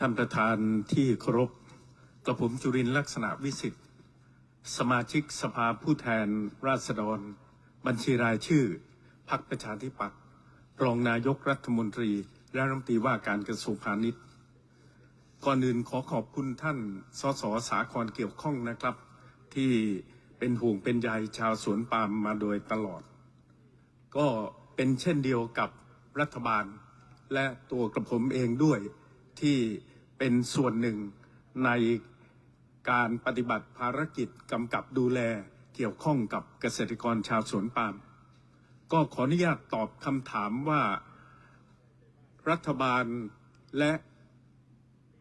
ท่านประธานที่เคารพกระผมจุรินลักษณะวิสิทธิ์ สมาชิกสภาผู้แทนราษฎร บัญชีรายชื่อพรรคประชาธิปัตย์รองนายกรัฐมนตรี และรัฐมนตรีว่าการกระทรวงพาณิชย์ ก่อนอื่นขอขอบคุณท่านสสสาครเกี่ยวข้องนะครับ ที่เป็นห่วงเป็นใยชาวสวนปาล์มมาโดยตลอด ก็เป็นเช่นเดียวกับรัฐบาลและตัวกระผมเองด้วยที่ เป็นส่วนหนึ่งในการปฏิบัติภารกิจกำกับดูแลเกี่ยวข้องกับเกษตรกรชาวสวนปาล์มก็ขออนุญาตตอบคำถามว่ารัฐบาลและ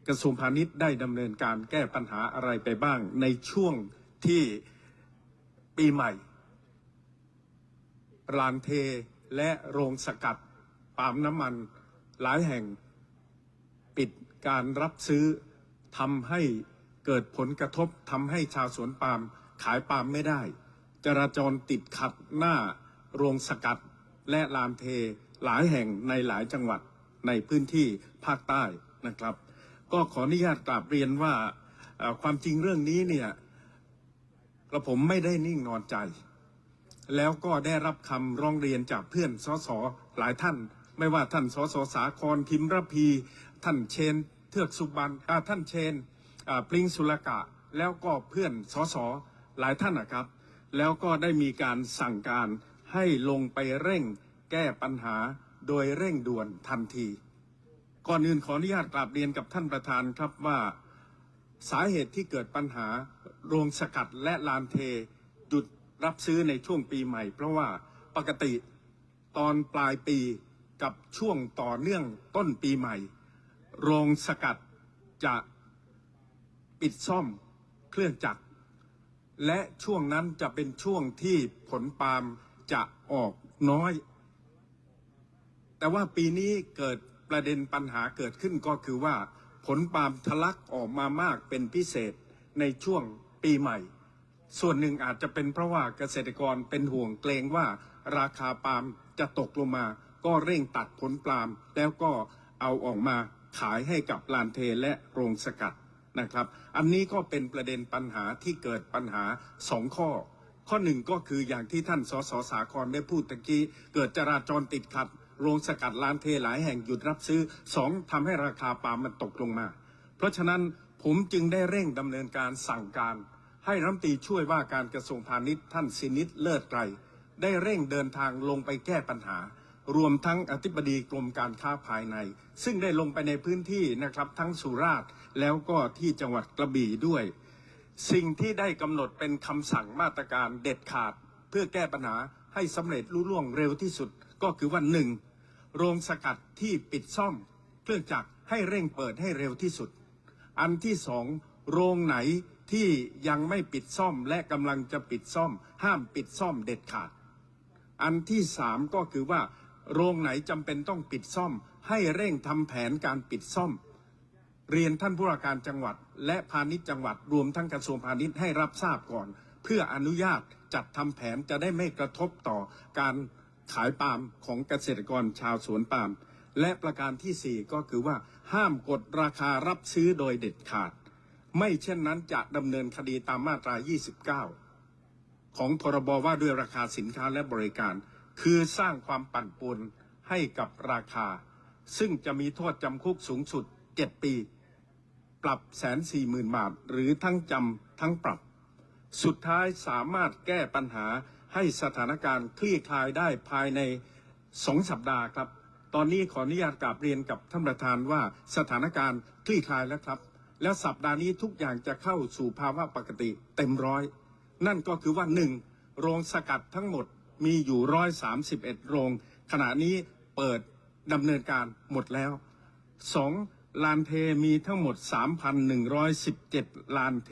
กระทรวงพาณิชย์ได้ดำเนินการแก้ปัญหาอะไรไปบ้างในช่วงที่ปีใหม่รานเทและโรงสกัดปาล์มน้ำมันหลายแห่งปิด การรับซื้อทำให้เกิดผลกระทบทำให้ชาวสวนปาล์มขายปาล์มไม่ได้ จราจรติดขัดหน้าโรงสกัดและลานเทหลายแห่งในหลายจังหวัดในพื้นที่ภาคใต้นะครับ ก็ขออนุญาตกราบเรียนว่าความจริงเรื่องนี้เนี่ยกระผมไม่ได้นิ่งนอนใจ แล้วก็ได้รับคำร้องเรียนจากเพื่อนสสหลายท่าน ไม่ว่าท่านสสสาครพิมพ์ระพี ท่านเชน ทือกสุบรรณท่านเชนปริงสุลกะ แล้วก็เพื่อนสสหลายท่านนะครับ แล้วก็ได้มีการสั่งการให้ลงไปเร่งแก้ปัญหาโดยเร่งด่วนทันที ก่อนอื่นขออนุญาตกราบเรียนกับท่านประธานครับว่าสาเหตุที่เกิดปัญหาโรงสกัดและลานเทหยุดรับซื้อในช่วงปีใหม่ เพราะว่าปกติตอนปลายปีกับช่วงต่อเนื่องต้นปีใหม่ โรงสกัดจะปิดซ่อมเครื่องจักร และช่วงนั้นจะเป็นช่วงที่ผลปาล์มจะออกน้อย แต่ว่าปีนี้เกิดประเด็นปัญหาเกิดขึ้นก็คือว่าผลปาล์มทะลักออกมามากเป็นพิเศษในช่วงปีใหม่ ส่วนหนึ่งอาจจะเป็นเพราะว่าเกษตรกรเป็นห่วงเกรงว่าราคาปาล์มจะตกลงมา ก็เร่งตัดผลปาล์มแล้วก็เอาออกมา ขายให้กับลานเทและโรงสกัดนะครับ อันนี้ก็เป็นประเด็นปัญหาที่เกิดปัญหาสองข้อ ข้อหนึ่งก็คืออย่างที่ท่านสสสาครได้พูดตะกี้ เกิดจราจรติดขัด โรงสกัดลานเทหลายแห่งหยุดรับซื้อสองทำให้ราคาปาล์มมันตกลงมา เพราะฉะนั้นผมจึงได้เร่งดำเนินการสั่งการ ให้รัฐมนตรีช่วยว่าการกระทรวงพาณิชย์ท่านสินิตเลิศไกรได้เร่งเดินทางลงไปแก้ปัญหา รวมทั้งอธิบดีกรมการค้าภายใน ซึ่งได้ลงไปในพื้นที่นะครับทั้งสุราษฎร์แล้วก็ที่จังหวัดกระบี่ด้วย สิ่งที่ได้กำหนดเป็นคำสั่งมาตรการเด็ดขาด เพื่อแก้ปัญหาให้สำเร็จรุ่ล่วงเร็วที่สุดก็คือว่าหนึ่งโรงสกัดที่ปิดซ่อม เครื่องจักรให้เร่งเปิดให้เร็วที่สุด อันที่สองโรงไหนที่ยังไม่ปิดซ่อมและกำลังจะปิดซ่อม ห้ามปิดซ่อมเด็ดขาด อันที่สามก็คือว่า โรงไหนจำเป็นต้องปิดซ่อม ให้เร่งทำแผนการปิดซ่อม เรียนท่านผู้ว่าการจังหวัด และพาณิชย์จังหวัดรวมทั้งกระทรวงพาณิชย์ให้รับทราบก่อน เพื่ออนุญาตจัดทำแผนจะได้ไม่กระทบต่อการขายปาล์มของเกษตรกรชาวสวนปาล์มและประการที่สี่ก็คือว่าห้ามกดราคารับซื้อโดยเด็ดขาด ไม่เช่นนั้นจะดำเนินคดีตามมาตรา 29 ของพรบว่าด้วยราคาสินค้าและบริการ คือสร้างความปั่นป่วนให้กับราคา ซึ่งจะมีโทษจำคุกสูงสุด 7 ปี ปรับแสนสี่หมื่นบาท หรือทั้งจำทั้งปรับ สุดท้ายสามารถแก้ปัญหาให้สถานการณ์คลี่คลายได้ภายในสองสัปดาห์ครับ ตอนนี้ขออนุญาตกราบเรียนกับท่านประธานว่าสถานการณ์คลี่คลายแล้วครับ แล้วสัปดาห์นี้ทุกอย่างจะเข้าสู่ภาวะปกติเต็มร้อย นั่นก็คือว่าหนึ่งโรงสกัดทั้งหมด มีอยู่ร้อยสามสิบเอ็ดโรง ขณะนี้เปิดดำเนินการหมดแล้วสองลานเทมีทั้งหมด 3,117 ลานเท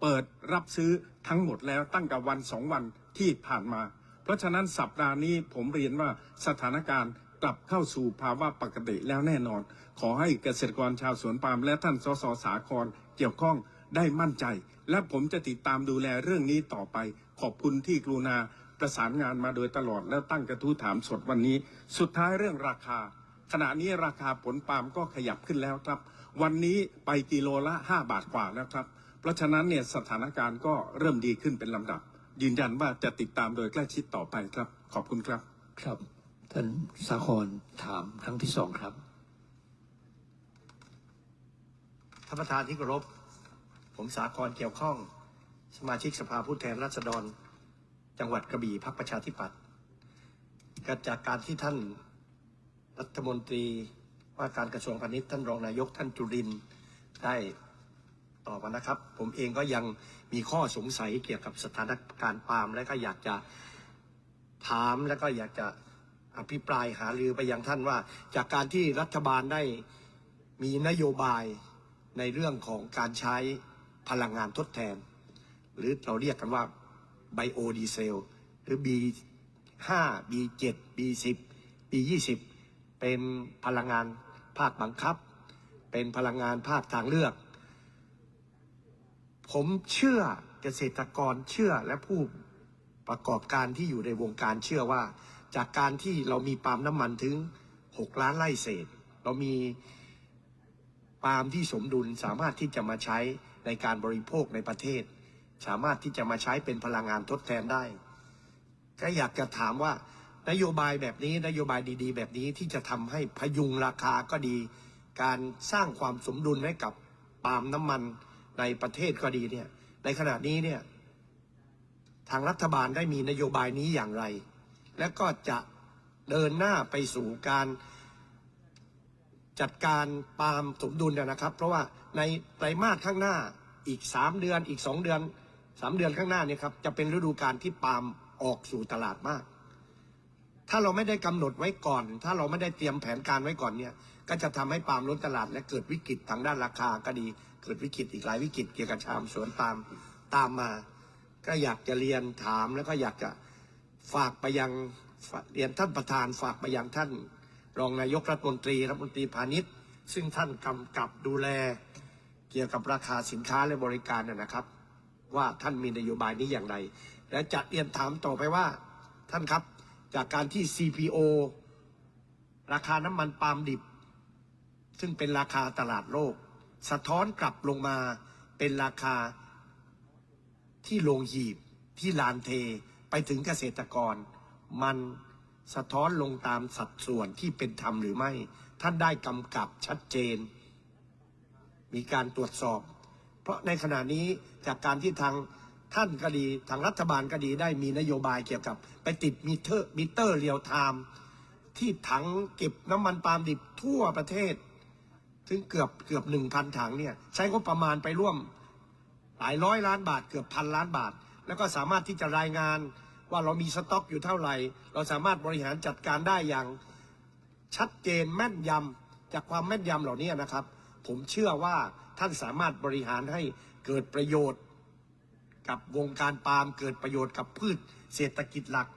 เปิดรับซื้อทั้งหมดแล้วตั้งแต่วันสองวันที่ผ่านมา เพราะฉะนั้นสัปดาห์นี้ผมเรียนว่าสถานการณ์กลับเข้าสู่ภาวะปกติแล้วแน่นอน ขอให้เกษตรกรชาวสวนปาล์มและท่านสสสาครเกี่ยวข้องได้มั่นใจ และผมจะติดตามดูแลเรื่องนี้ต่อไป ขอบคุณที่กรุณา ประสานงานมาโดยตลอดแล้วตั้งกระทู้ถามสดวันนี้ สุดท้ายเรื่องราคา ขณะนี้ราคาผลปาล์มก็ขยับขึ้นแล้วครับ วันนี้ไปกิโลละ 5 บาทกว่าแล้วครับ เพราะฉะนั้นเนี่ยสถานการณ์ก็เริ่มดีขึ้นเป็นลำดับ ยืนยันว่าจะติดตามโดยใกล้ชิดต่อไปครับ ขอบคุณครับครับ ท่านสาครถามครั้งที่สองครับท่านประธานที่เคารพ ผมสาครเกี่ยวข้อง สมาชิกสภาผู้แทนราษฎร จังหวัดกระบี่พักประชาธิปัตย์ก็จากการที่ท่านรัฐมนตรีว่าการกระทรวงพาณิชย์ท่านรองนายกท่านจุรินได้ตอบมานะครับ ผมเองก็ยังมีข้อสงสัยเกี่ยวกับสถานการณ์ปาล์มและก็อยากจะถามและก็อยากจะอภิปรายหารือไปยังท่านว่า จากการที่รัฐบาลได้มีนโยบายในเรื่องของการใช้พลังงานทดแทน หรือเราเรียกกันว่า ไบโอดีเซล หรือ B5 B7 B10 B20 เป็นพลังงานภาคบังคับ เป็นพลังงานภาคทางเลือก ผมเชื่อเกษตรกรเชื่อและผู้ประกอบการที่อยู่ในวงการเชื่อว่า จากการที่เรามีปาล์มน้ำมันถึง 6 ล้านไร่เศษ เรามีปาล์มที่สมดุลสามารถที่จะมาใช้ในการบริโภคในประเทศ สามารถที่จะมาใช้เป็นพลังงานทดแทนได้ ก็อยากจะถามว่านโยบายแบบนี้นโยบายดี ๆ แบบนี้ที่จะทำให้พยุงราคาก็ดี การสร้างความสมดุลให้กับปาล์มน้ำมันในประเทศก็ดีเนี่ย ในขณะนี้เนี่ยทางรัฐบาลได้มีนโยบายนี้อย่างไร และก็จะเดินหน้าไปสู่การจัดการปาล์มสมดุลนนะครับ เพราะว่าในไตรมาสข้างหน้าอีก 3 เดือนอีก 2 เดือน 3เดือนข้างหน้าเนี่ยครับจะเป็นฤดูการที่ปาล์มออกสู่ตลาดมาก ถ้าเราไม่ได้กำหนดไว้ก่อน ถ้าเราไม่ได้เตรียมแผนการไว้ก่อนเนี่ย ก็จะทำให้ปาล์มล้นตลาด และเกิดวิกฤตทางด้านราคาก็ดี เกิดวิกฤตอีกหลายวิกฤตเกี่ยวกับชาวสวนปาล์มตามมา ก็อยากจะเรียนถามแล้วก็อยากจะฝากไปยังเรียนท่านประธานฝากไปยังท่าน รองนายกรัฐมนตรีรัฐมนตรีพาณิชย์ ซึ่งท่านกำกับดูแลเกี่ยวกับราคาสินค้าและบริการนะนะครับ ว่าท่านมีนโยบายนี้อย่างไร และจะเรียนถามต่อไปว่าท่านครับจากการที่ CPO ราคาน้ำมันปาล์มดิบ ซึ่งเป็นราคาตลาดโลก สะท้อนกลับลงมาเป็นราคาที่โรงหีบที่ลานเทไปถึงเกษตรกร มันสะท้อนลงตามสัดส่วนที่เป็นธรรมหรือไม่ ท่านได้กำกับชัดเจน มีการตรวจสอบ เพราะในขณะนี้จากการที่ทางท่านก็ดีทางรัฐบาลก็ดีได้มีนโยบายเกี่ยวกับ ไปติดมิเตอร์มิเตอร์เรียลไทม์ที่ถังเก็บน้ำมันปาล์มดิบทั่วประเทศ ถึงเกือบเกือบหนึ่งพันถังเนี่ยใช้งบประมาณไปร่วมหลายร้อยล้านบาทเกือบพันล้านบาท แล้วก็สามารถที่จะรายงานว่าเรามีสต็อกอยู่เท่าไหร่ เราสามารถบริหารจัดการได้อย่างชัดเจนแม่นยำจากความแม่นยำเหล่านี้นะครับ ผมเชื่อว่าท่านสามารถบริหารให้เกิดประโยชน์ กับวงการปาล์มเกิดประโยชน์กับพืชเศรษฐกิจหลัก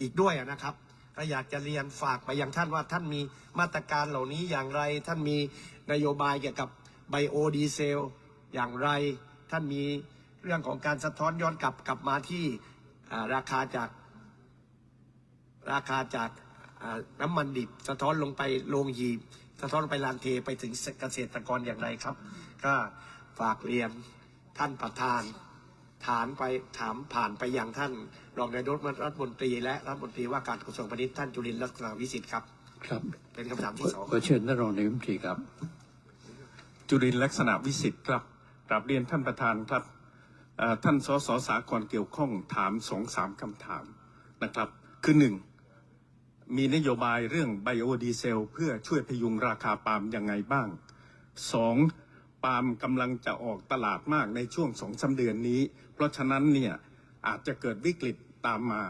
อีกด้วยนะครับก็อยากจะเรียนฝากไปยังท่านว่าท่านมีมาตรการเหล่านี้อย่างไร ท่านมีนโยบายเกี่ยวกับไบโอดีเซลอย่างไร ท่านมีเรื่องของการสะท้อนย้อนกลับกลับมาที่ราคาจากราคาจากน้ำมันดิบสะท้อนลงไปโรงหีบ สะท้อนลงไปลานเทไปถึงเกษตรกรอย่างไรครับ ก็ฝากเรียนท่านประธานถามไปถามผ่านไปยังท่านรองนายกรัฐมนตรี และรัฐมนตรีว่าการกระทรวงพาณิชย์ท่านจุลินทร์ลักษณะวิสิทธิ์ครับ ครับ เป็นคำถามที่สองขอเชิญท่านรองนายกรัฐมนตรีครับ จุรินทร์ลักษณะวิสิทธิ์ครับกราบเรียนท่านประธานครับเอ่อท่านสสสากรเกี่ยวข้องถามสองสามคำถามนะครับ คือหนึ่ง มีนโยบายเรื่องไบโอดีเซล เพื่อช่วยพยุงราคาปาล์มยังไงบ้างสองปาล์มกำลังจะออกตลาดมากในช่วงสองสาเดือนนี้ เพราะฉะนั้นเนี่ยอาจจะเกิดวิกฤตตามมา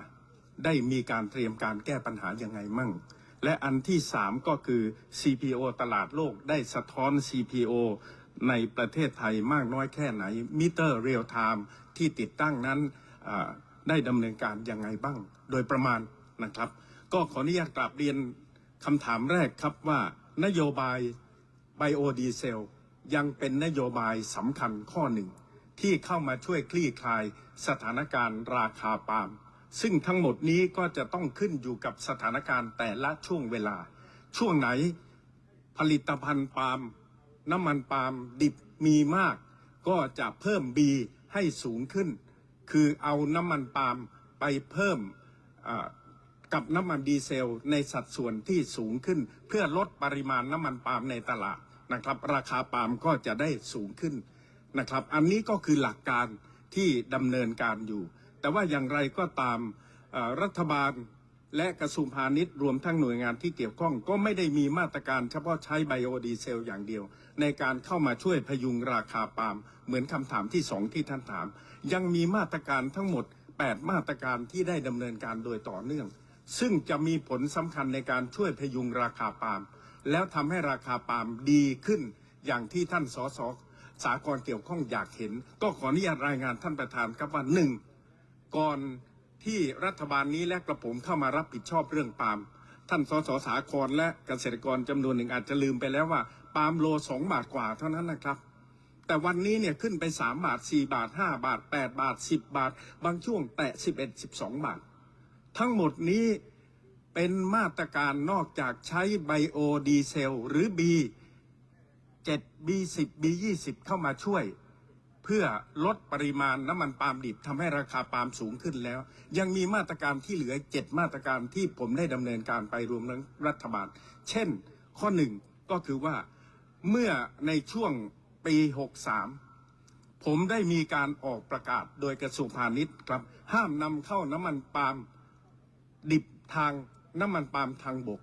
ได้มีการเตรียมการแก้ปัญหายังไงมั่ง และอันที่สามก็คือ CPO ตลาดโลกได้สะท้อน CPO ในประเทศไทยมากน้อยแค่ไหน มิเตอร์เรียลไทม์ที่ติดตั้งนั้นได้ดำเนินการยังไงบ้าง โดยประมาณนะครับ ก็ขออนุญาตกราบเรียนคำถามแรกครับว่านโยบายไบโอดีเซลยังเป็นนโยบายสำคัญข้อหนึ่ง ที่เข้ามาช่วยคลี่คลายสถานการณ์ราคาปาล์มซึ่งทั้งหมดนี้ก็จะต้องขึ้นอยู่กับสถานการณ์แต่ละช่วงเวลา ช่วงไหนผลิตภัณฑ์ปาล์มน้ำมันปาล์มดิบมีมาก ก็จะเพิ่มบีให้สูงขึ้น คือเอาน้ำมันปาล์มไปเพิ่ม กับน้ำมันดีเซลในสัดส่วนที่สูงขึ้น เพื่อลดปริมาณน้ำมันปาล์มในตลาดนะครับ ราคาปาล์มก็จะได้สูงขึ้นนะครับ อันนี้ก็คือหลักการที่ดำเนินการอยู่ แต่ว่าอย่างไรก็ตามรัฐบาลและกระทรวงพาณิชย์รวมทั้งหน่วยงานที่เกี่ยวข้อง ก็ไม่ได้มีมาตรการเฉพาะใช้ไบโอดีเซลอย่างเดียว ในการเข้ามาช่วยพยุงราคาปาล์มเหมือนคำถามที่สองที่ท่านถาม ยังมีมาตรการทั้งหมด 8 มาตรการที่ได้ดำเนินการโดยต่อเนื่อง ซึ่งจะมีผลสำคัญในการช่วยพยุงราคาปาล์มแล้วทำให้ราคาปาล์มดีขึ้นอย่างที่ท่านสสสากรเกี่ยวข้องอยากเห็น ก็ขออนุญาตรายงานท่านประธานครับว่าหนึ่งก่อนที่รัฐบาลนี้และกระผมเข้ามารับผิดชอบเรื่องปาล์มท่านสสสาครและเกษตรกรจำนวนหนึ่งอาจจะลืมไปแล้วว่าปาล์มโลสองบาทกว่าเท่านั้นนะครับ แต่วันนี้เนี่ยขึ้นไป 3 บาท 4 บาท 5 บาท 8 บาท 10 บาท บางช่วงแตะ11 12 บาท ทั้งหมดนี้เป็นมาตรการนอกจากใช้ไบโอดีเซล หรือ B 7 B10 B20 เข้ามาช่วย เพื่อลดปริมาณน้ำมันปาล์มดิบทำให้ราคาปาล์มสูงขึ้นแล้ว ยังมีมาตรการที่เหลือ 7 มาตรการที่ผมได้ดำเนินการไปรวมทั้งรัฐบาล เช่น ข้อหนึ่งก็คือว่าเมื่อในช่วงปี 63 ผมได้มีการออกประกาศโดยกระทรวงพาณิชย์ครับ ห้ามนำเข้าน้ำมันปาล์ม ดิบทางน้ำมันปาล์มทางบก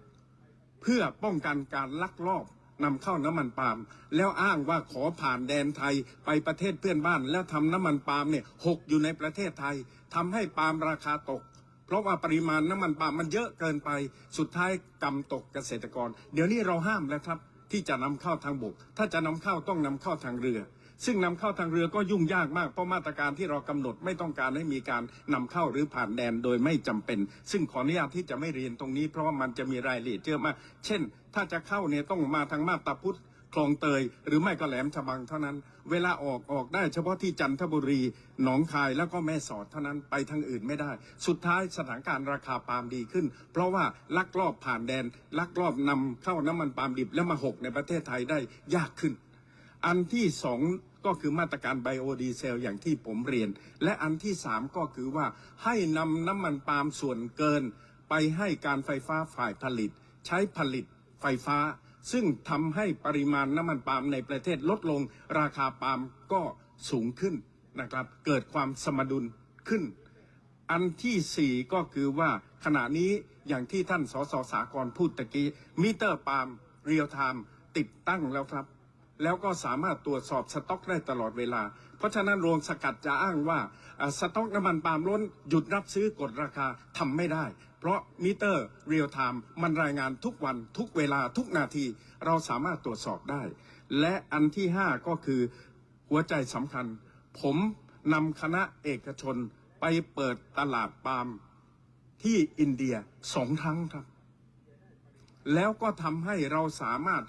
เพื่อป้องกันการลักลอบนำเข้าน้ำมันปาล์มแล้วอ้างว่าขอผ่านแดนไทยไปประเทศเพื่อนบ้าน แล้วทำน้ำมันปาล์มเนี่ยหกอยู่ในประเทศไทยทำให้ปาล์มราคาตก เพราะว่าปริมาณน้ำมันปาล์มมันเยอะเกินไปสุดท้ายกำตกเกษตรกร เดี๋ยวนี้เราห้ามแล้วครับ ที่จะนำเข้าทางบก ถ้าจะนำเข้าต้องนำเข้าทางเรือ ซึ่งนำเข้าทางเรือก็ยุ่งยากมากเพราะมาตรการที่เรากำหนดไม่ต้องการให้มีการนำเข้าหรือผ่านแดนโดยไม่จำเป็น ซึ่งขออนุญาตที่จะไม่เรียนตรงนี้ เพราะว่ามันจะมีรายละเอียดเยอะมาก เช่น ถ้าจะเข้าเนี่ยต้องมาทางมาตาพุทธคลองเตย หรือไม่ก็แหลมฉบังเท่านั้น เวลาออกออกได้เฉพาะที่จันทบุรี หนองคายแล้วก็แม่สอดเท่านั้นไปทางอื่นไม่ได้ สุดท้ายสถานการณ์ราคาปาล์มดีขึ้น เพราะว่าลักลอบผ่านแดน ลักลอบนำเข้าน้ำมันปาล์มดิบแล้วมาหกในประเทศไทยได้ยากขึ้น อันที่สองก็คือมาตรการไบโอดีเซลอย่างที่ผมเรียน และอันที่สามก็คือว่าให้นำน้ำมันปาล์มส่วนเกิน ไปให้การไฟฟ้าฝ่ายผลิต ใช้ผลิตไฟฟ้า ซึ่งทำให้ปริมาณน้ำมันปาล์มในประเทศลดลง ราคาปาล์มก็สูงขึ้นนะครับ เกิดความสมดุลขึ้น อันที่สี่ก็คือว่าขณะนี้อย่างที่ท่านสสสากรพูดตะกี้มิเตอร์ปาล์มเรียลไทม์ติดตั้งแล้วครับ แล้วก็สามารถตรวจสอบสต็อกได้ตลอดเวลา เพราะฉะนั้นโรงสกัดจะอ้างว่าสต็อกน้ำมันปาล์มล้นหยุดรับซื้อกดราคาทำไม่ได้ เพราะมิเตอร์เรียลไทม์มันรายงานทุกวันทุกเวลาทุกนาที เราสามารถตรวจสอบได้ และอันที่ห้าก็คือหัวใจสำคัญ ผมนำคณะเอกชนไปเปิดตลาดปาล์มที่อินเดียสองครั้งครับ แล้วก็ทำให้เราสามารถ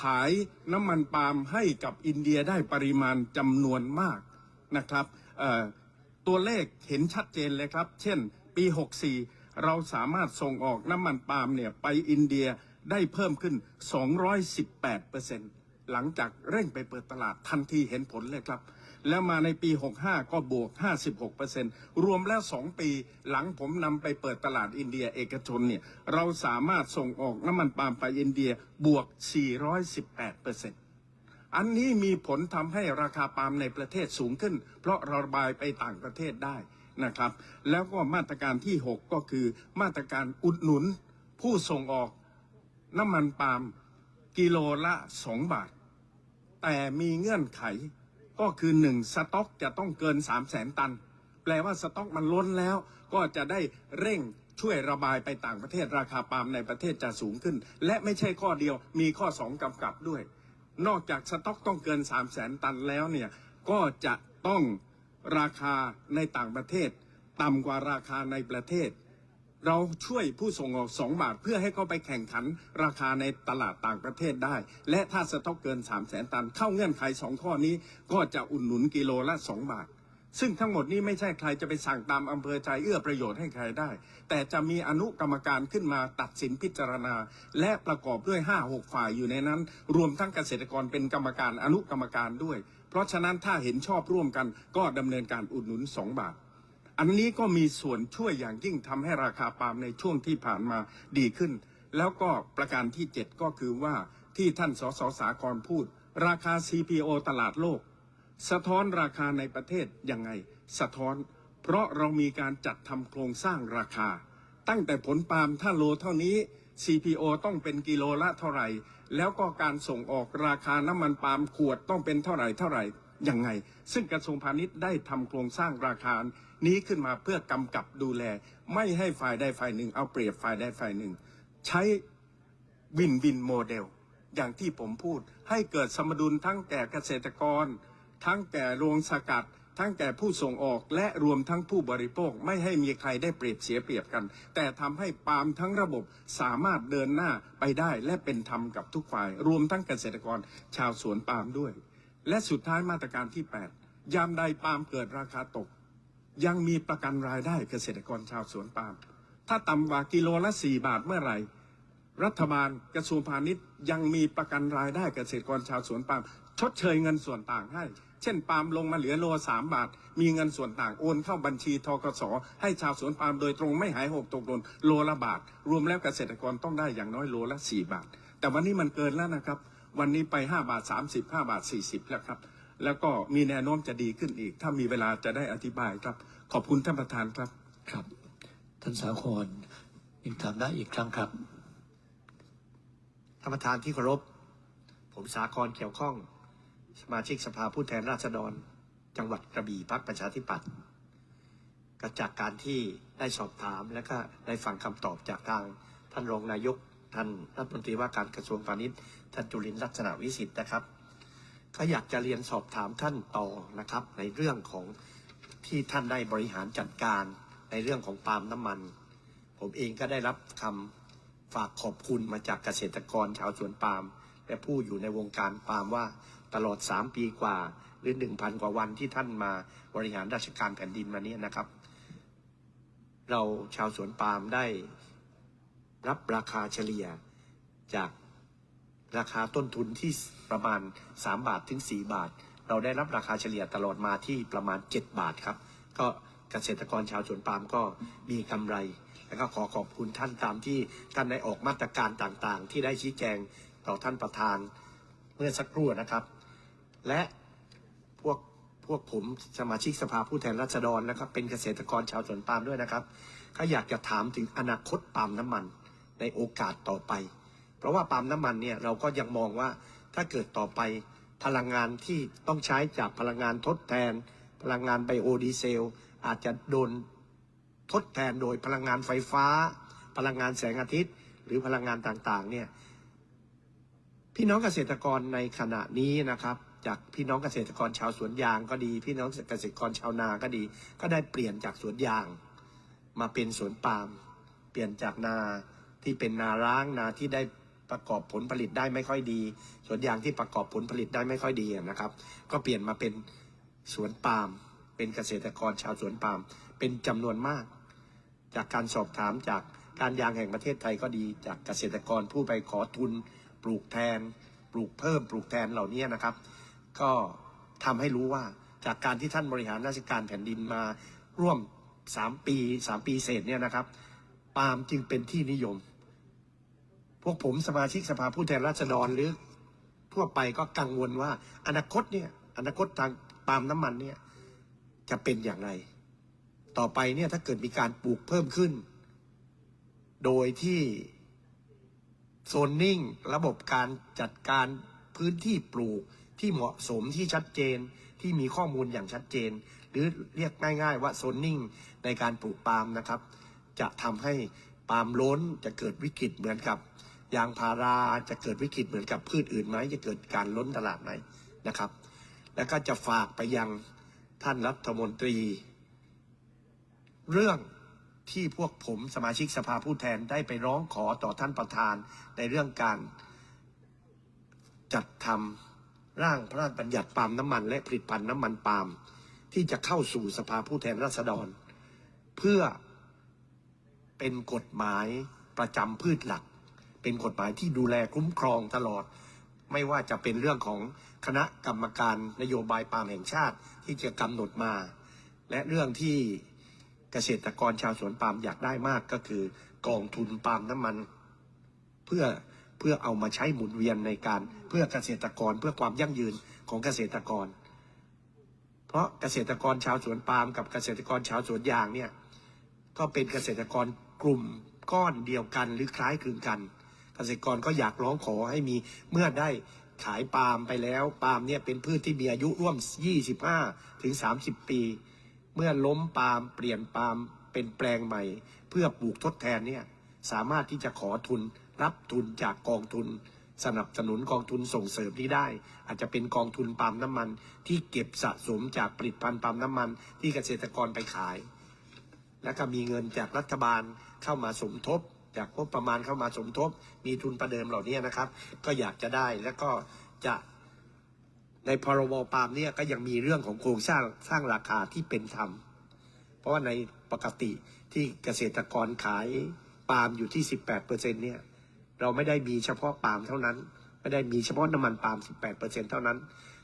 ขายน้ำมันปาล์มให้กับอินเดียได้ปริมาณจำนวนมากนะครับตัวเลขเห็นชัดเจนเลยครับ เช่น ปี 64 เราสามารถส่งออกน้ำมันปาล์มเนี่ยไปอินเดียได้เพิ่มขึ้น 218เปอร์เซ็นต์หลังจากเร่งไปเปิดตลาดทันทีเห็นผลเลยครับ แล้วมาในปี 65 ก็บวก 56เปอร์เซ็นต์รวมแล้ว 2 ปีหลังผมนำไปเปิดตลาดอินเดียเอกชนเนี่ยเราสามารถส่งออกน้ำมันปาล์มไปอินเดียบวก 418เปอร์เซ็นต์อันนี้มีผลทำให้ราคาปาล์มในประเทศสูงขึ้น เพราะเราระบายไปต่างประเทศได้นะครับ แล้วก็มาตรการที่ 6 ก็คือมาตรการอุดหนุน ผู้ส่งออกน้ำมันปาล์มกิโลละ 2 บาท แต่มีเงื่อนไข ก็คือหนึ่งสต็อกจะต้องเกิน 3 0 0แสนตัน แปลว่าสต็อกมันล้นแล้ว ก็จะได้เร่งช่วยระบายไปต่างประเทศราคาปาล์มในประเทศจะสูงขึ้น และไม่ใช่ข้อเดียวมีข้อ 2กำกับด้วย นอกจากสต็อกต้องเกิน 3 0 0แสนตันแล้วเนี่ยก็จะต้องราคาในต่างประเทศ ต่ำกว่าราคาในประเทศ เราช่วยผู้ส่งออก 2 บาท เพื่อให้เขาไปแข่งขันราคาในตลาดต่างประเทศได้ และถ้าสต็อกเกิน 3 0 0แสนตัน เข้าเงื่อนไข 2 ข้อนี้ ก็จะอุดหนุนกิโลละ 2 บาท ซึ่งทั้งหมดนี้ไม่ใช่ใครจะไปสั่งตามอำเภอใจเอื้อประโยชน์ให้ใครได้ แต่จะมีอนุกรรมการขึ้นมาตัดสินพิจารณา และประกอบด้วย 5 6 ฝ่ายอยู่ในนั้น รวมทั้งเกษตรกรเป็นกรรมการอนุกรรมการด้วย เพราะฉะนั้นถ้าเห็นชอบร่วมกันก็ดำเนินการอุดหนุน 2 บาท อันนี้ก็มีส่วนช่วยอย่างยิ่งทำให้ราคาปาล์มในช่วงที่ผ่านมาดีขึ้น แล้วก็ประการที่ 7 ก็คือว่าที่ท่านสสสากรพูด ราคา CPO ตลาดโลก สะท้อนราคาในประเทศยังไง สะท้อน เพราะเรามีการจัดทำโครงสร้างราคา ตั้งแต่ผลปาล์มถ้าโลเท่านี้ CPO ต้องเป็นกิโลละเท่าไหร่ แล้วก็การส่งออกราคาน้ำมันปาล์มขวดต้องเป็นเท่าไหร่เท่าไหร่ ยังไง ซึ่งกระทรวงพาณิชย์ได้ทำโครงสร้างราคานี้ขึ้นมาเพื่อกำกับดูแล ไม่ให้ฝ่ายใดฝ่ายหนึ่ง เอาเปรียบฝ่ายใดฝ่ายหนึ่ง ใช้วินวินโมเดล อย่างที่ผมพูด ให้เกิดสมดุลทั้งแก่เกษตรกร ทั้งแก่โรงสกัด ทั้งแก่ผู้ส่งออกและรวมทั้งผู้บริโภคไม่ให้มีใครได้เปรียบเสียเปรียบกัน แต่ทำให้ปาล์มทั้งระบบสามารถเดินหน้าไปได้และเป็นธรรมกับทุกฝ่าย รวมทั้งเกษตรกรชาวสวนปาล์มด้วย และสุดท้ายมาตรการที่ 8 ยามใดปาล์มเกิดราคาตก ยังมีประกันรายได้เกษตรกรชาวสวนปาล์มถ้าต่ำกว่ากิโลละ 4 บาทเมื่อไหร่ รัฐบาลกระทรวงพาณิชย์ยังมีประกันรายได้เกษตรกรชาวสวนปาล์มชดเชยเงินส่วนต่างให้ เช่นปาล์มลงมาเหลือโลสามบาท มีเงินส่วนต่างโอนเข้าบัญชีทกสให้ชาวสวนปาล์มโดยตรงไม่หายหกตกหล่นโลละบาท รวมแล้วเกษตรกรต้องได้อย่างน้อยโลละสี่บาท แต่วันนี้มันเกินแล้วนะครับ วันนี้ไปห้าบาทสามสิบห้าบาทสี่สิบแล้วครับ แล้วก็มีแนวโน้มจะดีขึ้นอีก ถ้ามีเวลาจะได้อธิบายครับ ขอบคุณท่านประธานครับครับ ท่านสาครยังถามได้อีกครั้งครับท่านประธานที่เคารพ ผมสาครเกี่ยวข้อง สมาชิกสภาผู้แทนราษฎร จังหวัดกระบี่พักประชาธิปัตย์ก็จากการที่ได้สอบถามและก็ได้ฟังคำตอบจากทางท่านรองนายก ท่านรัฐมนตรีว่าการกระทรวงพาณิชย์ท่านจุลินลักษณะวิสิทธ์นะครับก็อยากจะเรียนสอบถามท่านต่อนะครับ ในเรื่องของที่ท่านได้บริหารจัดการในเรื่องของปาล์มน้ำมัน ผมเองก็ได้รับคำฝากขอบคุณมาจากเกษตรกรชาวสวนปาล์มและผู้อยู่ในวงการปาล์มว่าตลอด 3 ปีกว่า หรือ 1,000 กว่าวันที่ท่านมาบริหารราชการแผ่นดินมาเนี้นะครับ เราชาวสวนปาล์มได้ รับราคาเฉลี่ยจากราคาต้นทุนที่ประมาณ 3 บาทถึง 4 บาท เราได้รับราคาเฉลี่ยตลอดมาที่ประมาณ 7 บาทครับ ก็เกษตรกรชาวสวนปาล์มก็มีกำไร แล้วก็ขอขอบคุณท่านตามที่ท่านได้ออกมาตรการต่างๆ ที่ได้ชี้แจงต่อท่านประธานเมื่อสักครู่นะครับ และพวกพวกผมสมาชิกสภาผู้แทนราษฎรนะครับเป็นเกษตรกรชาวสวนปาล์มด้วยนะครับ ก็อยากจะถามถึงอนาคตปาล์มน้ำมัน ในโอกาสต่อไป เพราะว่าปาล์มน้ำมันเนี่ยเราก็ยังมองว่าถ้าเกิดต่อไปพลังงานที่ต้องใช้จากพลังงานทดแทน พลังงานไบโอดีเซล อาจจะโดนทดแทนโดยพลังงานไฟฟ้า พลังงานแสงอาทิตย์ หรือพลังงานต่างๆเนี่ยพี่น้องเกษตรกรในขณะนี้นะครับ จากพี่น้องเกษตรกรชาวสวนยางก็ดี พี่น้องเกษตรกรชาวนาก็ดี ก็ได้เปลี่ยนจากสวนยาง มาเป็นสวนปาล์มเปลี่ยนจากนา ที่เป็นนาร้างนาที่ได้ประกอบผลผลิตได้ไม่ค่อยดี สวนยางที่ประกอบผลผลิตได้ไม่ค่อยดีนะครับ ก็เปลี่ยนมาเป็นสวนปาล์มเป็นเกษตรกรชาวสวนปาล์มเป็นจำนวนมาก จากการสอบถามจากการยางแห่งประเทศไทยก็ดี จากเกษตรกรผู้ไปขอทุน ปลูกแทน ปลูกเพิ่ม ปลูกแทนเหล่านี้นะครับ ก็ทำให้รู้ว่าจากการที่ท่านบริหารราชการแผ่นดินมาร่วมสามปีสามปีเศษเนี่ยนะครับ ปาล์มจึงเป็นที่นิยม พวกผมสมาชิกสภาผู้แทนราษฎรหรือทั่วไปก็กังวลว่า อนาคตเนี่ยอนาคตทางปาล์มน้ำมันเนี่ยจะเป็นอย่างไร ต่อไปเนี่ยถ้าเกิดมีการปลูกเพิ่มขึ้น โดยที่โซนนิ่งระบบการจัดการพื้นที่ปลูกที่เหมาะสมที่ชัดเจนที่มีข้อมูลอย่างชัดเจน หรือเรียกง่าย ๆ ว่าโซนนิ่งในการปลูกปาล์มนะครับ จะทำให้ปาล์มล้นจะเกิดวิกฤตเหมือนกับ ยางพาราจะเกิดวิกฤตเหมือนกับพืชอื่นไหมจะเกิดการล้นตลาดไหมนะครับ แล้วก็จะฝากไปยังท่านรัฐมนตรี เรื่องที่พวกผมสมาชิกสภาผู้แทนได้ไปร้องขอต่อท่านประธานในเรื่องการ จัดทำร่างพระราชบัญญัติปาล์มน้ำมัน และผลิตภัณฑ์น้ำมันปาล์มที่จะเข้าสู่สภาผู้แทนราษฎร เพื่อเป็นกฎหมายประจำพืชหลัก เป็นกฎหมายที่ดูแลคุ้มครองตลอด ไม่ว่าจะเป็นเรื่องของคณะกรรมการนโยบายปาล์มแห่งชาติที่จะกำหนดมา และเรื่องที่เกษตรกรชาวสวนปาล์มอยากได้มากก็คือกองทุนปาล์มน้ำมัน เพื่อเพื่อเอามาใช้หมุนเวียนในการเพื่อเกษตรกรเพื่อความยั่งยืนของเกษตรกร เพราะเกษตรกรชาวสวนปาล์มกับเกษตรกรชาวสวนยางเนี่ยก็เป็นเกษตรกรกลุ่มก้อนเดียวกันหรือคล้ายคลึงกัน เกษตรกรก็อยากร้องขอให้มีเมื่อได้ขายปาล์มไปแล้ว ปาล์มเนี่ยเป็นพืชที่มีอายุร่วม 25 ถึง 30 ปี เมื่อล้มปาล์มเปลี่ยนปาล์มเป็นแปลงใหม่ เพื่อปลูกทดแทนเนี่ยสามารถที่จะขอทุนรับทุนจากกองทุน สนับสนุนกองทุนส่งเสริมนี้ได้ อาจจะเป็นกองทุนปาล์มน้ำมัน ที่เก็บสะสมจากผลิตภัณฑ์ปาล์มน้ำมัน ที่เกษตรกรไปขาย แล้วก็มีเงินจากรัฐบาลเข้ามาสมทบ จากงบประมาณเข้ามาสมทบ มีทุนประเดิมเหล่านี้นะครับ ก็อยากจะได้แล้วก็จะในพรบปาล์มเนี่ยก็ยังมีเรื่องของโครงสร้างสร้างราคาที่เป็นธรรม เพราะว่าในปกติที่เกษตรกรขายปาล์มอยู่ที่ 18เปอร์เซ็นเนี่ยเราไม่ได้มีเฉพาะปาล์มเท่านั้น ไม่ได้มีเฉพาะน้ำมันปาล์ม18เปอร์เซ็นเท่านั้น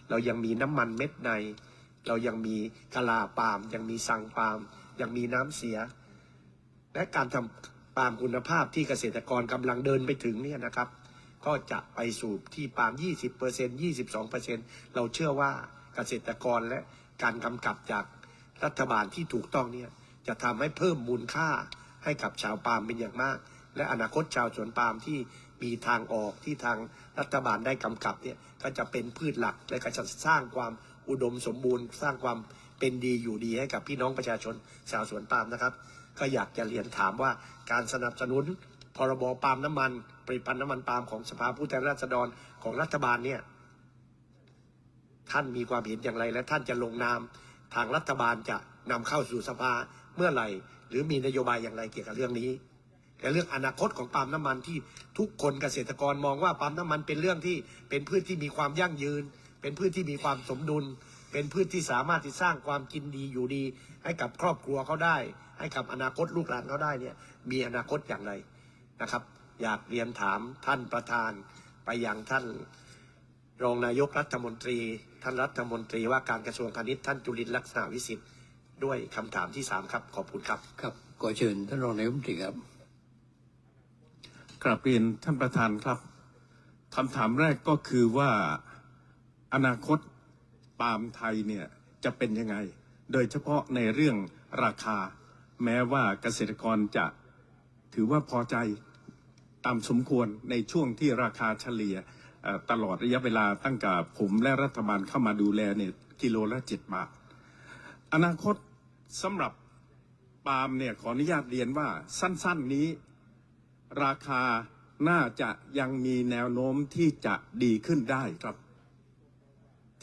เรายังมีน้ำมันเม็ดใน เรายังมีกะลาปาล์มยังมีสังปาล์มยังมีน้ำเสีย และการทำ ปาล์มคุณภาพที่เกษตรกรกำลังเดินไปถึงเนี่ยนะครับ ก็จะไปสู่ที่ปาล์ม 20เปอร์เซ็น22เปอร์เซ็นเราเชื่อว่าเกษตรกรและการกำกับจากรัฐบาลที่ถูกต้องเนี่ยจะทำให้เพิ่มมูลค่าให้กับชาวปาล์มเป็นอย่างมาก และอนาคตชาวสวนปาล์มที่มีทางออกที่ทางรัฐบาลได้กำกับเนี่ยก็จะเป็นพืชหลักและก็จะสร้างความอุดมสมบูรณ์ สร้างความเป็นดีอยู่ดีให้กับพี่น้องประชาชนชาวสวนปาล์มนะครับ ก็อยากจะเรียนถามว่าการสนับสนุนพรบปาล์มน้ำมันผลิตภัณฑ์น้ำมันปาล์มของสภาผู้แทนราษฎรของรัฐบาลเนี่ยท่านมีความเห็นอย่างไร และท่านจะลงนามทางรัฐบาลจะนำเข้าสู่สภาเมื่อไหร่ หรือมีนโยบายอย่างไรเกี่ยวกับเรื่องนี้และเรื่องอนาคตของปาล์มน้ำมันที่ทุกคนเกษตรกรมองว่าปาล์มน้ำมันเป็นเรื่องที่เป็นพืชที่มีความยั่งยืน เป็นพืชที่มีความสมดุล เป็นพืชที่สามารถที่สร้างความกินดีอยู่ดี ให้กับครอบครัวเขาได้ ให้กับอนาคตลูกหลานเขาได้เนี่ยมีอนาคตอย่างไรนะครับ อยากเรียนถามท่านประธาน ไปยังท่านรองนายกรัฐมนตรี ท่านรัฐมนตรีว่าการกระทรวงพาณิชย์ท่านจุลินทร์ลักษณะวิสิทธิ์ด้วยคำถามที่สามครับขอบคุณครับครับขอเชิญท่านรองนายกรัฐมนตรีครับกราบเรียนท่านประธานครับคำถามแรกก็คือว่าอนาคต ปาล์มไทยเนี่ยจะเป็นยังไง โดยเฉพาะในเรื่องราคา แม้ว่าเกษตรกรจะถือว่าพอใจตามสมควรในช่วงที่ราคาเฉลี่ยตลอดระยะเวลาตั้งแต่ผมและรัฐบาลเข้ามาดูแลเนี่ยกิโลละเจ็ดบาท อนาคตสำหรับปาล์มเนี่ยขออนุญาตเรียนว่าสั้นๆนี้ ราคาน่าจะยังมีแนวโน้มที่จะดีขึ้นได้ครับ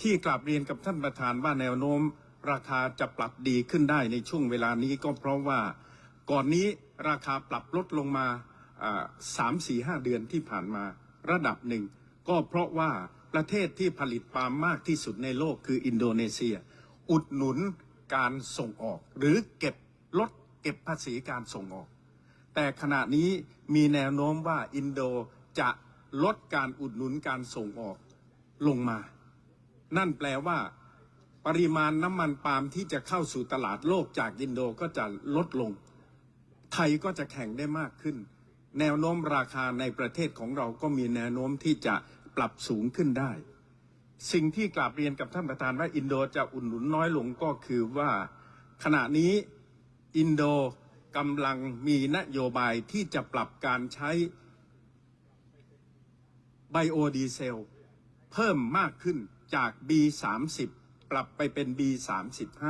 ที่กลับเรียนกับท่านประธานว่าแนวโน้ม ราคาจะปรับดีขึ้นได้ในช่วงเวลานี้ก็เพราะว่าก่อนนี้ราคาปรับลดลงมาสามสี่ห้าเดือนที่ผ่านมาระดับหนึ่ง ก็เพราะว่าประเทศที่ผลิตปาล์มมากที่สุดในโลกคืออินโดนีเซีย อุดหนุนการส่งออก หรือเก็บลดเก็บภาษีการส่งออก แต่ขณะนี้มีแนวโน้มว่าอินโดจะลดการอุดหนุนการส่งออกลงมา นั่นแปลว่า ปริมาณน้ำมันปาล์มที่จะเข้าสู่ตลาดโลกจากอินโดก็จะลดลง ไทยก็จะแข่งได้มากขึ้น แนวโน้มราคาในประเทศของเราก็มีแนวโน้มที่จะปรับสูงขึ้นได้ สิ่งที่กราบเรียนกับท่านประธานว่าอินโดจะอุดหนุนน้อยลงก็คือว่า ขณะนี้อินโดกำลังมีนโยบายที่จะปรับการใช้ไบโอดีเซล เพิ่มมากขึ้น จาก B30 ปรับไปเป็น B35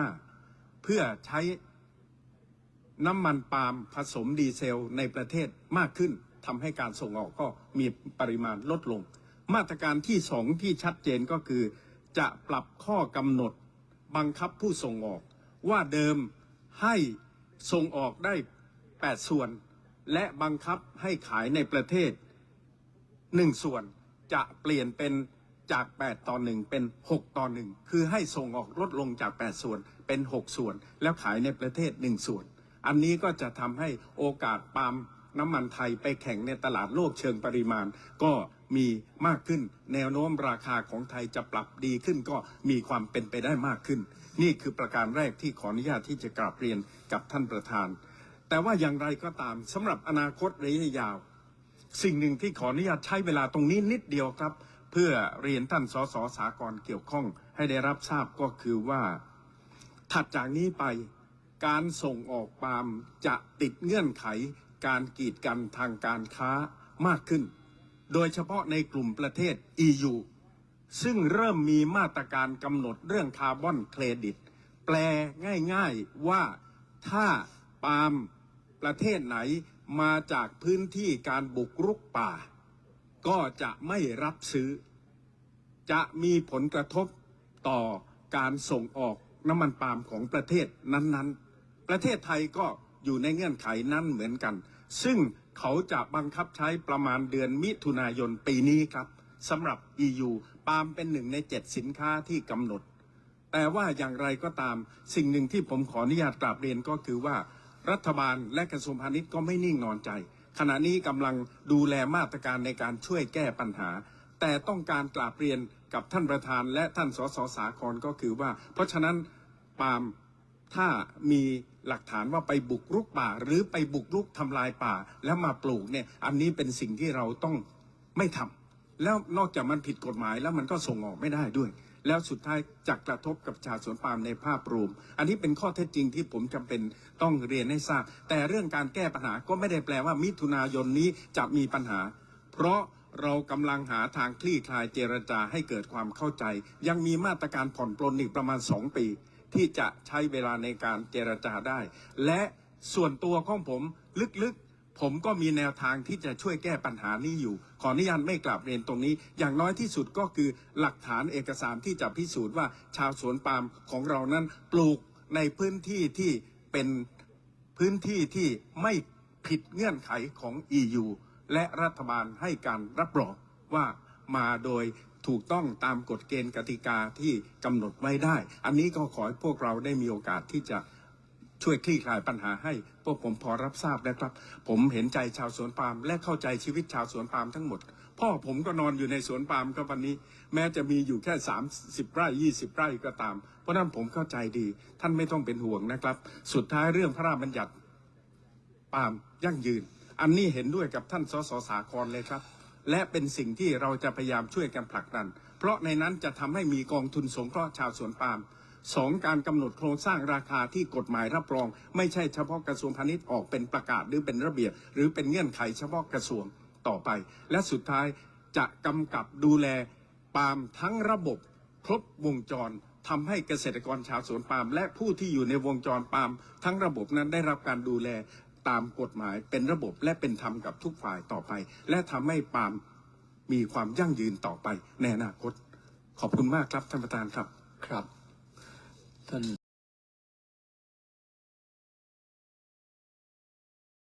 เพื่อใช้น้ำมันปาล์มผสมดีเซลในประเทศมากขึ้นทำให้การส่งออกก็มีปริมาณลดลง มาตรการที่สองที่ชัดเจนก็คือ จะปรับข้อกำหนดบังคับผู้ส่งออก ว่าเดิมให้ส่งออกได้ 8 ส่วน และบังคับให้ขายในประเทศหนึ่งส่วนจะเปลี่ยนเป็น จาก 8 ต่อ 1 เป็น 6 ต่อ 1 คือให้ส่งออกลดลงจาก 8 ส่วนเป็น 6 ส่วน แล้วขายในประเทศ 1 ส่วน อันนี้ก็จะทำให้โอกาสปาล์มน้ำมันไทยไปแข่งในตลาดโลกเชิงปริมาณ ก็มีมากขึ้น แนวโน้มราคาของไทยจะปรับดีขึ้นก็มีความเป็นไปได้มากขึ้น นี่คือประการแรกที่ขออนุญาตที่จะกราบเรียนกับท่านประธาน แต่ว่าอย่างไรก็ตามสำหรับอนาคตระยะยาว สิ่งหนึ่งที่ขออนุญาตใช้เวลาตรงนี้นิดเดียวครับ เพื่อเรียนท่านสสสากรเกี่ยวข้องให้ได้รับทราบก็คือว่า ถัดจากนี้ไปการส่งออกปาล์มจะติดเงื่อนไขการกีดกันทางการค้ามากขึ้น โดยเฉพาะในกลุ่มประเทศ EU ซึ่งเริ่มมีมาตรการกำหนดเรื่องคาร์บอนเครดิต แปลง่ายๆว่าถ้าปาล์มประเทศไหนมาจากพื้นที่การบุกรุกป่า ก็จะไม่รับซื้อ จะมีผลกระทบต่อการส่งออกน้ำมันปาล์มของประเทศนั้นๆ ประเทศไทยก็อยู่ในเงื่อนไขนั้นเหมือนกัน ซึ่งเขาจะบังคับใช้ประมาณเดือนมิถุนายนปีนี้ครับสำหรับ EU ปาล์มเป็นหนึ่งในเจ็ดสินค้าที่กำหนด แต่ว่าอย่างไรก็ตามสิ่งหนึ่งที่ผมขออนุญาตกราบเรียนก็คือว่ารัฐบาลและกระทรวงพาณิชย์ก็ไม่นิ่งนอนใจ ขณะนี้กำลังดูแลมาตรการในการช่วยแก้ปัญหา แต่ต้องการกราบเรียนกับท่านประธานและท่านสสสาครก็คือว่า เพราะฉะนั้นปาล์มถ้ามีหลักฐานว่าไปบุกรุกป่า หรือไปบุกรุกทำลายป่า แล้วมาปลูกเนี่ยอันนี้เป็นสิ่งที่เราต้องไม่ทำแล้วนอกจากมันผิดกฎหมายแล้วมันก็ส่งออกไม่ได้ด้วย แล้วสุดท้ายจะกระทบกับชาวสวนปาล์มในภาพรวม อันนี้เป็นข้อเท็จจริงที่ผมจำเป็นต้องเรียนให้ทราบ แต่เรื่องการแก้ปัญหาก็ไม่ได้แปลว่ามิถุนายนนี้จะมีปัญหา เพราะเรากำลังหาทางคลี่คลายเจรจาให้เกิดความเข้าใจ ยังมีมาตรการผ่อนปลนอีกประมาณ 2 ปี ที่จะใช้เวลาในการเจรจาได้ และส่วนตัวของผมลึกๆ ผมก็มีแนวทางที่จะช่วยแก้ปัญหานี้อยู่ ขออนุญาตไม่กลับเรียนตรงนี้ อย่างน้อยที่สุดก็คือหลักฐานเอกสารที่จะพิสูจน์ว่าชาวสวนปาล์มของเรานั้นปลูกในพื้นที่ที่เป็นพื้นที่ที่ไม่ผิดเงื่อนไขของ EU และรัฐบาลให้การรับรองว่ามาโดยถูกต้องตามกฎเกณฑ์กติกาที่กำหนดไว้ได้ อันนี้ก็ขอให้พวกเราได้มีโอกาสที่จะ ช่วยคลี่คลายปัญหาให้พวกผมพอรับทราบนะครับ ผมเห็นใจชาวสวนปาล์มและเข้าใจชีวิตชาวสวนปาล์มทั้งหมด พ่อผมก็นอนอยู่ในสวนปาล์มก็วันนี้ แม้จะมีอยู่แค่ 30 ไร่ 20 ไร่ก็ตาม เพราะนั้นผมเข้าใจดี ท่านไม่ต้องเป็นห่วงนะครับ สุดท้ายเรื่องพระราชบัญญัติปาล์มยั่งยืน อันนี้เห็นด้วยกับท่านสสสาครเลยครับ และเป็นสิ่งที่เราจะพยายามช่วยกันผลักดัน เพราะในนั้นจะทำให้มีกองทุนสงเคราะห์ชาวสวนปาล์ม สองการกำหนดโครงสร้างราคาที่กฎหมายรับรอง ไม่ใช่เฉพาะกระทรวงพาณิชย์ออกเป็นประกาศหรือเป็นระเบียบ หรือเป็นเงื่อนไขเฉพาะกระทรวงต่อไป และสุดท้ายจะกำกับดูแลปาล์มทั้งระบบครบวงจรทำให้เกษตรกรชาวสวนปาล์มและผู้ที่อยู่ในวงจรปาล์มทั้งระบบนั้นได้รับการดูแลตามกฎหมายเป็นระบบและเป็นธรรมกับทุกฝ่ายต่อไป และทำให้ปาล์มมีความยั่งยืนต่อไปในอนาคต ขอบคุณมากครับท่านประธานครับครับ ท่าน